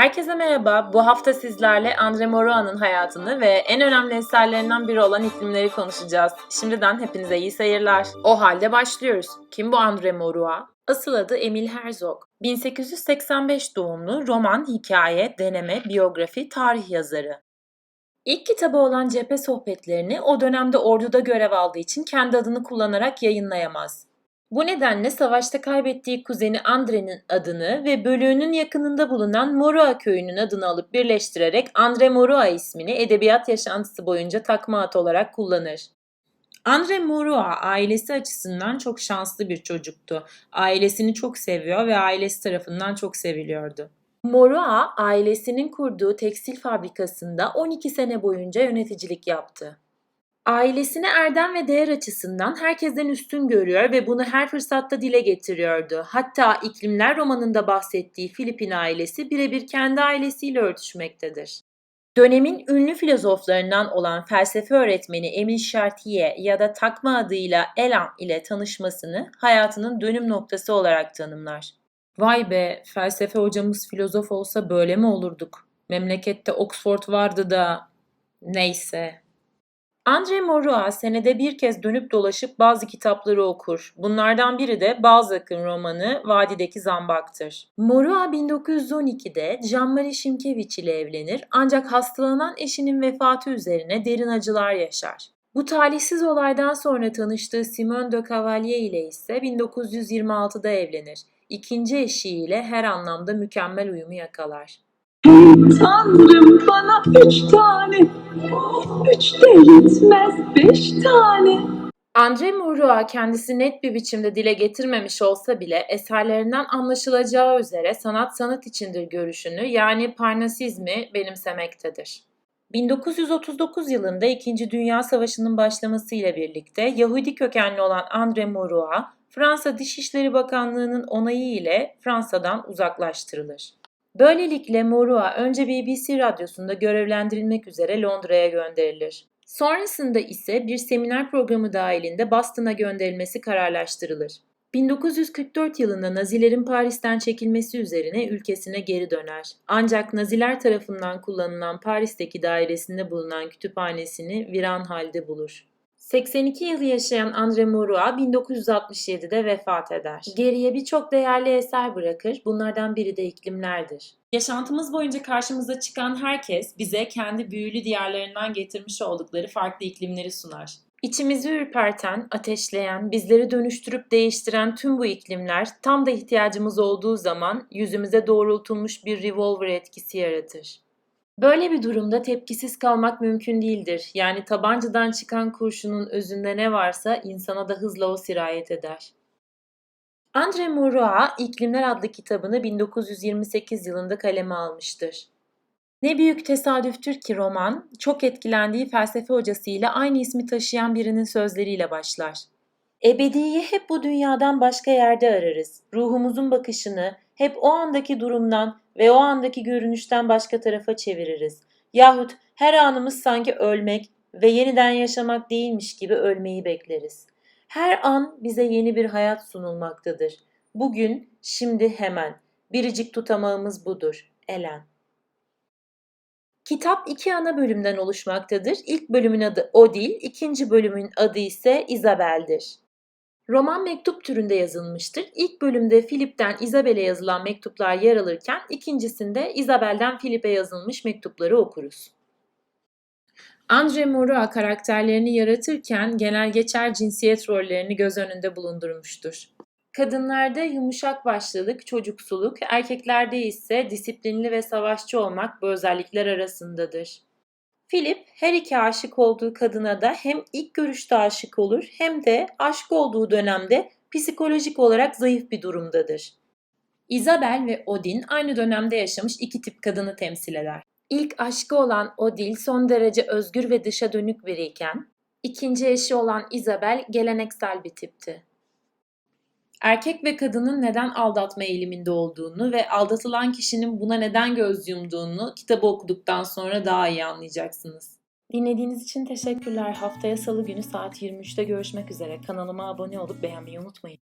Herkese merhaba. Bu hafta sizlerle Andre Moroa'nın hayatını ve en önemli eserlerinden biri olan iklimleri konuşacağız. Şimdiden hepinize iyi seyirler. O halde başlıyoruz. Kim bu Andre Moroa? Asıl adı Emil Herzog. 1885 doğumlu roman, hikaye, deneme, biyografi, tarih yazarı. İlk kitabı olan cephe sohbetlerini o dönemde orduda görev aldığı için kendi adını kullanarak yayınlayamaz. Bu nedenle savaşta kaybettiği kuzeni Andre'nin adını ve bölüğünün yakınında bulunan Moroa köyünün adını alıp birleştirerek Andre Moroa ismini edebiyat yaşantısı boyunca takma ad olarak kullanır. Andre Moroa ailesi açısından çok şanslı bir çocuktu. Ailesini çok seviyor ve ailesi tarafından çok seviliyordu. Moroa ailesinin kurduğu tekstil fabrikasında 12 sene boyunca yöneticilik yaptı. Ailesini erdem ve değer açısından herkesten üstün görüyor ve bunu her fırsatta dile getiriyordu. Hatta İklimler romanında bahsettiği Filipin ailesi birebir kendi ailesiyle örtüşmektedir. Dönemin ünlü filozoflarından olan felsefe öğretmeni Emile Chartier ya da takma adıyla Elan ile tanışmasını hayatının dönüm noktası olarak tanımlar. Vay be, felsefe hocamız filozof olsa böyle mi olurduk? Memlekette Oxford vardı da... Neyse. Andre Moroa senede bir kez dönüp dolaşıp bazı kitapları okur. Bunlardan biri de Balzac'ın romanı Vadideki Zambak'tır. Moroa 1912'de Jean-Marie Şimkevich ile evlenir ancak hastalanan eşinin vefatı üzerine derin acılar yaşar. Bu talihsiz olaydan sonra tanıştığı Simone de Cavalier ile ise 1926'da evlenir. İkinci eşiyle her anlamda mükemmel uyumu yakalar. Tanrım bana üç tane, üç de yetmez beş tane. Andre Moroa kendisi net bir biçimde dile getirmemiş olsa bile eserlerinden anlaşılacağı üzere sanat sanat içindir görüşünü yani parnasizmi benimsemektedir. 1939 yılında 2. Dünya Savaşı'nın başlamasıyla birlikte Yahudi kökenli olan Andre Moroa, Fransa Dışişleri Bakanlığı'nın onayı ile Fransa'dan uzaklaştırılır. Böylelikle Moroa önce BBC radyosunda görevlendirilmek üzere Londra'ya gönderilir. Sonrasında ise bir seminer programı dahilinde Boston'a gönderilmesi kararlaştırılır. 1944 yılında Nazilerin Paris'ten çekilmesi üzerine ülkesine geri döner. Ancak Naziler tarafından kullanılan Paris'teki dairesinde bulunan kütüphanesini viran halde bulur. 82 yıl yaşayan Andre Moroa 1967'de vefat eder. Geriye birçok değerli eser bırakır. Bunlardan biri de iklimlerdir. Yaşantımız boyunca karşımıza çıkan herkes bize kendi büyülü diyarlarından getirmiş oldukları farklı iklimleri sunar. İçimizi ürperten, ateşleyen, bizleri dönüştürüp değiştiren tüm bu iklimler tam da ihtiyacımız olduğu zaman yüzümüze doğrultulmuş bir revolver etkisi yaratır. Böyle bir durumda tepkisiz kalmak mümkün değildir. Yani tabancadan çıkan kurşunun özünde ne varsa insana da hızla o sirayet eder. Andre Moroa İklimler adlı kitabını 1928 yılında kaleme almıştır. Ne büyük tesadüftür ki roman, çok etkilendiği felsefe hocasıyla aynı ismi taşıyan birinin sözleriyle başlar. Ebediyi hep bu dünyadan başka yerde ararız. Ruhumuzun bakışını hep o andaki durumdan ve o andaki görünüşten başka tarafa çeviririz. Yahut her anımız sanki ölmek ve yeniden yaşamak değilmiş gibi ölmeyi bekleriz. Her an bize yeni bir hayat sunulmaktadır. Bugün, şimdi hemen. Biricik tutamağımız budur. Elen. Kitap iki ana bölümden oluşmaktadır. İlk bölümün adı Odil, ikinci bölümün adı ise Isabel'dir. Roman mektup türünde yazılmıştır. İlk bölümde Philip'ten Isabel'e yazılan mektuplar yer alırken ikincisinde Isabel'den Philip'e yazılmış mektupları okuruz. Andre Moroa karakterlerini yaratırken genel geçer cinsiyet rollerini göz önünde bulundurmuştur. Kadınlarda yumuşak başlılık, çocuksuluk, erkeklerde ise disiplinli ve savaşçı olmak bu özellikler arasındadır. Philip her iki aşık olduğu kadına da hem ilk görüşte aşık olur hem de aşık olduğu dönemde psikolojik olarak zayıf bir durumdadır. Isabel ve Odin aynı dönemde yaşamış iki tip kadını temsil eder. İlk aşkı olan Odil son derece özgür ve dışa dönük biriyken, ikinci eşi olan Isabel geleneksel bir tipti. Erkek ve kadının neden aldatma eğiliminde olduğunu ve aldatılan kişinin buna neden göz yumduğunu kitabı okuduktan sonra daha iyi anlayacaksınız. Dinlediğiniz için teşekkürler. Haftaya salı günü saat 23'te görüşmek üzere. Kanalıma abone olup beğenmeyi unutmayın.